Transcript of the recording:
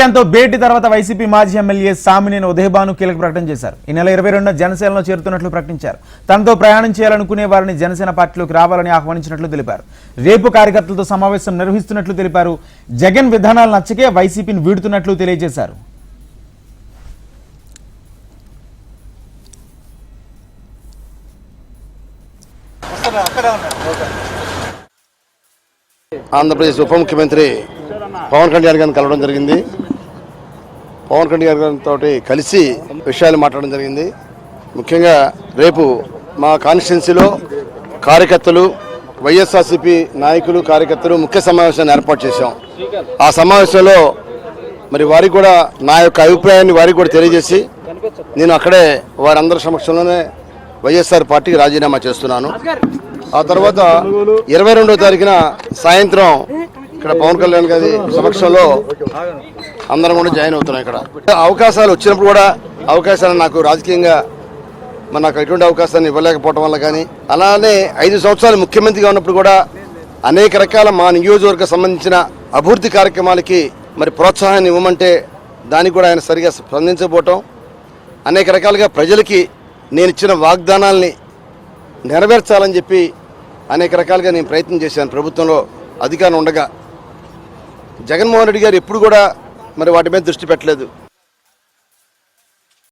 విజయంతో భేటీ తర్వాత వైసీపీ మాజీ ఎమ్మెల్యే సామినేని ఉదయభాను కీలక ప్రకటన చేశారు. ఈ నెల ఇరవై రెండున జనసేనలో చేరుతున్నట్లు ప్రకటించారు. తనతో ప్రయాణం చేయాలనుకునే వారిని జనసేన పార్టీలోకి రావాలని ఆహ్వానించినట్లు తెలిపారు. రేపు కార్యకర్తలతో సమావేశం నిర్వహిస్తున్నట్లు తెలిపారు. జగన్ విధానాలు నచ్చకే వైసీపీని వీడుతున్నట్లు తెలియజేశారు. ఆంధ్రప్రదేశ్ ఉప ముఖ్యమంత్రి పవన్ కళ్యాణ్ గారిని కలవడం జరిగింది. పవన్ కళ్యాణ్ గారితో కలిసి విషయాలు మాట్లాడడం జరిగింది. ముఖ్యంగా రేపు మా కాన్స్టిట్యున్సీలో కార్యకర్తలు వైఎస్ఆర్సీపీ నాయకులు కార్యకర్తలు ముఖ్య సమావేశాన్ని ఏర్పాటు చేశాం. ఆ సమావేశంలో మరి వారికి కూడా నా యొక్క అభిప్రాయాన్ని వారికి కూడా తెలియజేసి నేను అక్కడే వారందరి సమక్షంలోనే వైఎస్ఆర్ పార్టీకి రాజీనామా చేస్తున్నాను. ఆ తర్వాత ఇరవై రెండో తారీఖున సాయంత్రం ఇక్కడ పవన్ కళ్యాణ్ గారి సమక్షంలో అందరం కూడా జాయిన్ అవుతున్నాం ఇక్కడ. అవకాశాలు వచ్చినప్పుడు కూడా అవకాశాలు నాకు రాజకీయంగా మరి నాకు ఎటువంటి అవకాశాన్ని ఇవ్వలేకపోవడం వల్ల కానీ అలానే ఐదు సంవత్సరాలు ముఖ్యమంత్రిగా ఉన్నప్పుడు కూడా అనేక రకాల మా నియోజకవర్గ సంబంధించిన అభివృద్ధి కార్యక్రమాలకి మరి ప్రోత్సాహాన్ని ఇవ్వమంటే దానికి కూడా ఆయన సరిగా స్పందించకపోవటం అనేక రకాలుగా ప్రజలకి నేను ఇచ్చిన వాగ్దానాల్ని నెరవేర్చాలని చెప్పి అనేక రకాలుగా నేను ప్రయత్నం చేశాను. ప్రభుత్వంలో అధికారం ఉండగా జగన్మోహన్ రెడ్డి గారు ఎప్పుడు కూడా మరి వాటి మీద దృష్టి పెట్టలేదు.